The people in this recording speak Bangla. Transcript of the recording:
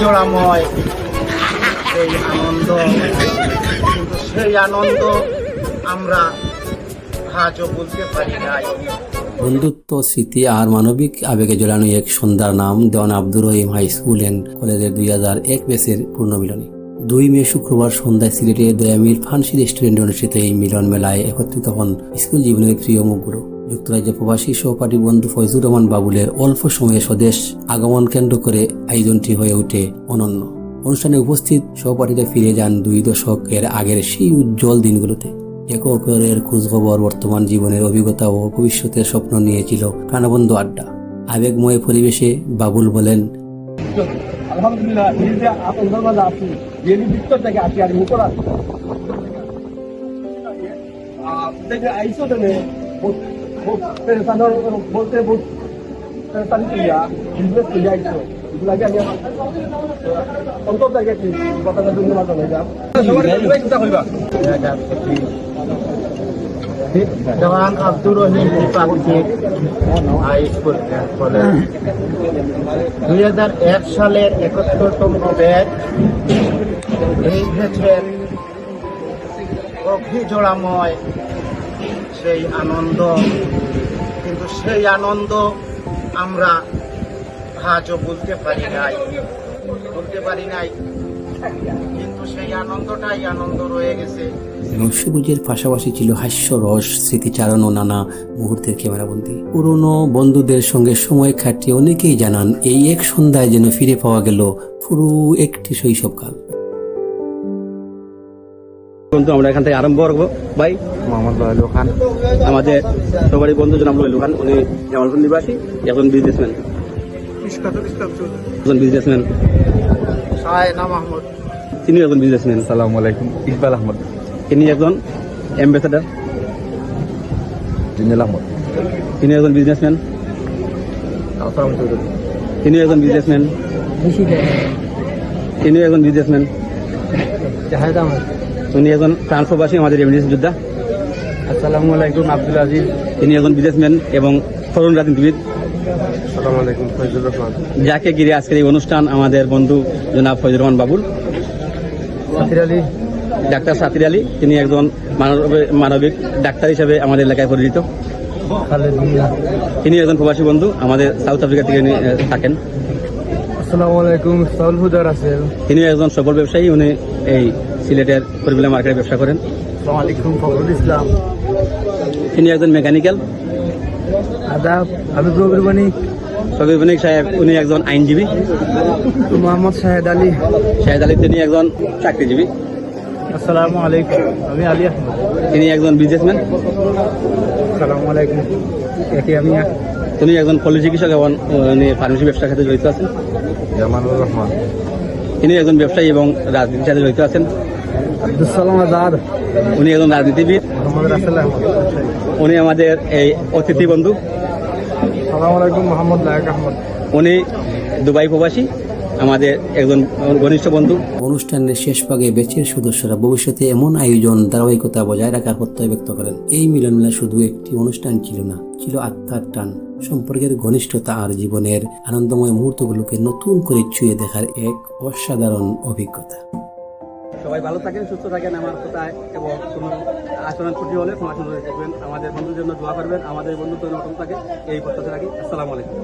জোড়াময় সেই আনন্দ সেই আনন্দ আমরা বলতে পারি নাই। বন্ধুত্ব, স্মৃতি আর মানবিক আবেগে জড়ানো এক সন্ধ্যার নাম Dewan Abdur Rahim high school and কলেজের দুই হাজার এক বেসের পূর্ণমিলনী দুই মে শুক্রবার সন্ধ্যায় সিলেটে দয়ামির ফান্সি রেস্টুরেন্টে অনুষ্ঠিত এই মিলন মেলায় একত্রিত হন স্কুল জীবনের প্রিয় মুখগুলো যুক্তরাজ্যে প্রবাসী সহপাঠী বন্ধু ফয়জুর রহমান বাবুলের অল্প সময়ে স্বদেশ আগমন কেন্দ্র করে আয়োজনটি হয়ে ওঠে অনন্য। অনুষ্ঠানে উপস্থিত সহপাঠীরা ফিরে যান দুই দশকের আগের সেই উজ্জ্বল দিনগুলোতে। একে অপরের খোঁজখবর, বর্তমান জীবনের অভিজ্ঞতা ও ভবিষ্যতের স্বপ্ন নিয়েছিল প্রাণবন্ধ আড্ডা। আবেগময় পরিবেশে বাবুল বলেন, আলহামদুলিল্লাহ পেরেসানোর বলতে বহুত পেরেসানি করিয়া বিজনেস করিয়া আইসো এগুলাকে আমি অন্তর মাঝে হয়ে যাম সবাই চিন্তা করিবা দেওয়ান আব্দুর রহিম বিপাক্ষিক হাই স্কুল কলেজ দুই হাজার এক সালের একাত্তরতম ব্যাচ এই ব্যাচের অগ্নি জোড়াময় সেই আনন্দ। কিন্তু সেই আনন্দ আমরা আজও বলতে পারি নাই। বলতে পারি নাই। পাশাপাশি ছিল হাস্যরস স্মৃতিচারণ ও নানা মুহূর্তের ক্যামেরাবন্দি। পুরনো বন্ধুদের সঙ্গে সময় কাটিয়ে অনেকেই জানান, এই এক সন্ধ্যায় যেন ফিরে পাওয়া গেল পুরো একটি শৈশবকাল। বন্ধু আমরা এখান থেকে আরম্ভ করব। ভাই মোহাম্মদ রহিল খান। আমাদের সবারই বন্ধু জনাব রহিল খান। উনি জামালপুর নিবাসী এখন বিজনেসম্যান একজন বিজনেসম্যান তিনি একজন বিজনেসম্যান আসসালামু আলাইকুম ইকবাল আহমদ। তিনি একজন অ্যাম্বাসেডার জিনেল আহমদ। তিনি একজন বিজনেসম্যান তিনি একজন বিজনেসম্যান তিনি একজন বিজনেসম্যান জাহেদ আহমদ। উনি একজন ফ্রান্স প্রবাসী আমাদের রেমিডিস যোদ্ধা। আসসালামু আলাইকুম আব্দুল আজিজ। তিনি একজন বিজনেসম্যান এবং তরুণ রাজনীতিবিদ। আসসালামু আলাইকুম ফৈজুর রহমান। যাকে ঘিরে আজকের এই অনুষ্ঠান আমাদের বন্ধু জনাব ফজর রহমান বাবুল। আলী। ডাক্তার সাতির আলী তিনি একজন মানব- মানবিক ডাক্তার হিসেবে আমাদের এলাকায় পরিচিত। তিনি একজন প্রবাসী বন্ধু আমাদের সাউথ আফ্রিকা থেকে থাকেন। আসসালামু আলাইকুম সাউল হুদার আছেন তিনি একজন সফল ব্যবসায়ী উনি এই সিলেটের পরিবেলা মার্কেটে ব্যবসা করেন। ফখরুল ইসলাম। তিনি একজন মেকানিক্যাল। আদাব বাণী সবির বণিক সাহেব উনি একজন আইনজীবী। মোহাম্মদ শাহেদ আলী। শাহেদ আলী তিনি একজন চাকরিজীবী। আসসালামু আলাইকুম আমি আলী আহমদ। তিনি একজন বিজনেসম্যান। আসসালামু আলাইকুম একে আমি তিনি একজন পল্লী চিকিৎসক এবং উনি ফার্মেসি ব্যবসার সাথে জড়িত আছেন। জামানুর রহমান। তিনি একজন ব্যবসায়ী এবং রাজনীতির সাথে জড়িত আছেন। আজাদ। উনি একজন রাজনীতিবিদ। উনি আমাদের এই অতিথি বন্ধু। আলাইকুম মোহাম্মদ লায়ক আহমদ। উনি দুবাই প্রবাসী। আমাদের একজন ঘনিষ্ঠ বন্ধু। অনুষ্ঠানের শেষ ভাগে বেচের সদস্যরা ভবিষ্যতে এমন আয়োজন ধারাবাহিকতা বজায় রাখার প্রত্যয় ব্যক্ত করেন। এই মিলন মেলা শুধু একটি অনুষ্ঠান ছিল না ছিল আত্মার টান। সম্পর্কের ঘনিষ্ঠতা আর জীবনের আনন্দময় মুহূর্তগুলোকে নতুন করে ছুঁয়ে দেখার এক অসাধারণ অভিজ্ঞতা। সবাই ভালো থাকেন সুস্থ থাকেন আমার কোথায় এবং কোনো আচরণ ত্রুটি হলে সমাজ দেখবেন। আমাদের বন্ধুর জন্য দোয়া করবেন আমাদের বন্ধুত্ব নতুন থাকে এই প্রত্যাশা রাখি। আসসালামু আলাইকুম।